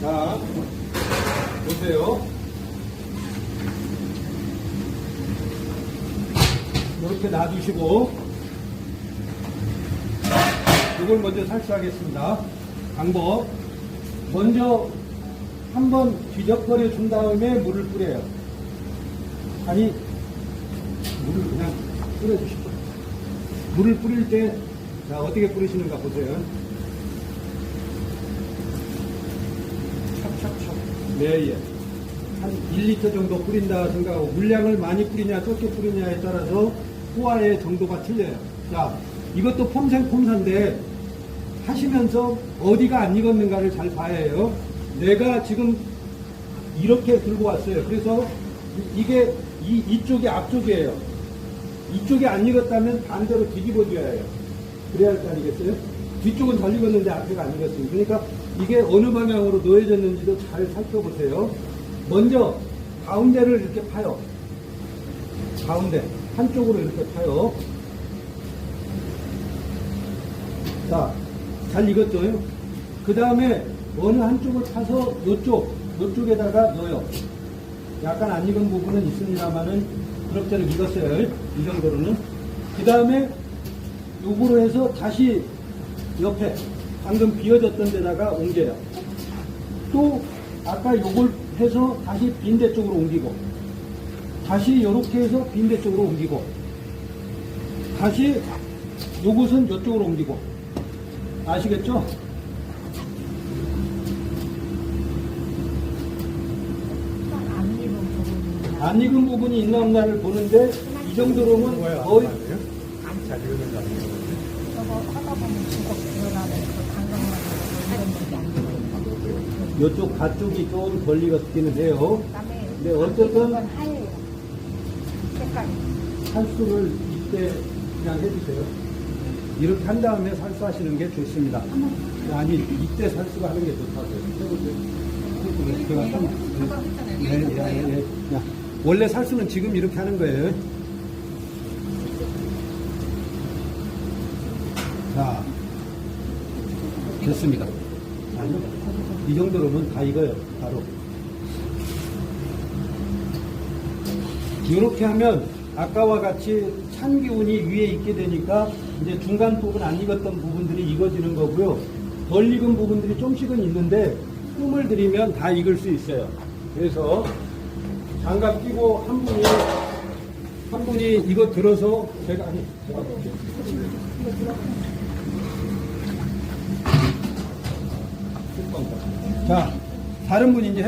자, 보세요. 이렇게 놔두시고, 이걸 먼저 살수하겠습니다. 방법. 먼저 한번 뒤적거려 준 다음에 물을 뿌려요. 아니, 물을 그냥 뿌려주시죠. 물을 뿌릴 때, 자, 어떻게 뿌리시는가 보세요. 예. 한 1리터 정도 뿌린다 생각하고, 물량을 많이 뿌리냐, 적게 뿌리냐에 따라서 호화의 정도가 틀려요. 자, 이것도 폼생폼사인데, 하시면서 어디가 안 익었는가를 잘 봐야 해요. 내가 지금 이렇게 들고 왔어요. 그래서 이- 이게 이, 이쪽이 앞쪽이에요. 이쪽이 안 익었다면 반대로 뒤집어 줘야 해요. 그래야 할 거 아니겠어요? 뒤쪽은 잘 익었는데 앞에가 안 익었어요. 그러니까 이게 어느 방향으로 놓여졌는지도 잘 살펴보세요. 먼저 가운데를 이렇게 파요. 가운데 한쪽으로 이렇게 파요. 자, 잘 익었죠? 그 다음에 어느 한쪽을 파서 요쪽, 요쪽에다가 넣어요. 약간 안 익은 부분은 있습니다만은 그럭저럭 익었어요. 이 정도로는. 그 다음에 요거로 해서 다시 옆에 방금 비어졌던 데다가 옮겨요. 또 아까 요걸 해서 다시 빈대 쪽으로 옮기고 다시 요렇게 해서 빈대 쪽으로 옮기고 다시 요것은 요쪽으로 옮기고 아시겠죠? 안안 익은 부분이 있나 없나를 보는데 이 정도로는 거의 잘 익은 거 아니에요? 저거 하다 보면 죽어 들어가는 그 이런 요쪽 가쪽이 좀덜 익었기는 해요. 그다음에 네, 어쨌든 이건 하얘요 색깔이 살수를 이때 그냥 해주세요. 이렇게 한 다음에 살수하시는 게 좋습니다. 아니 이때 살수가 하는 게 좋다고요. 제가 한, 네, 네. 야, 원래 살수는 지금 이렇게 하는 거예요. 자, 됐습니다. 이 정도로면 다 익어요. 바로. 이렇게 하면 아까와 같이 찬 기운이 위에 있게 되니까 이제 중간 부분 안 익었던 부분들이 익어지는 거고요. 덜 익은 부분들이 좀씩은 있는데 숨을 들이면 다 익을 수 있어요. 그래서 장갑 끼고 한 분이 한 분이 이거 들어서 제가 아니 제가 자 다른 분이 이제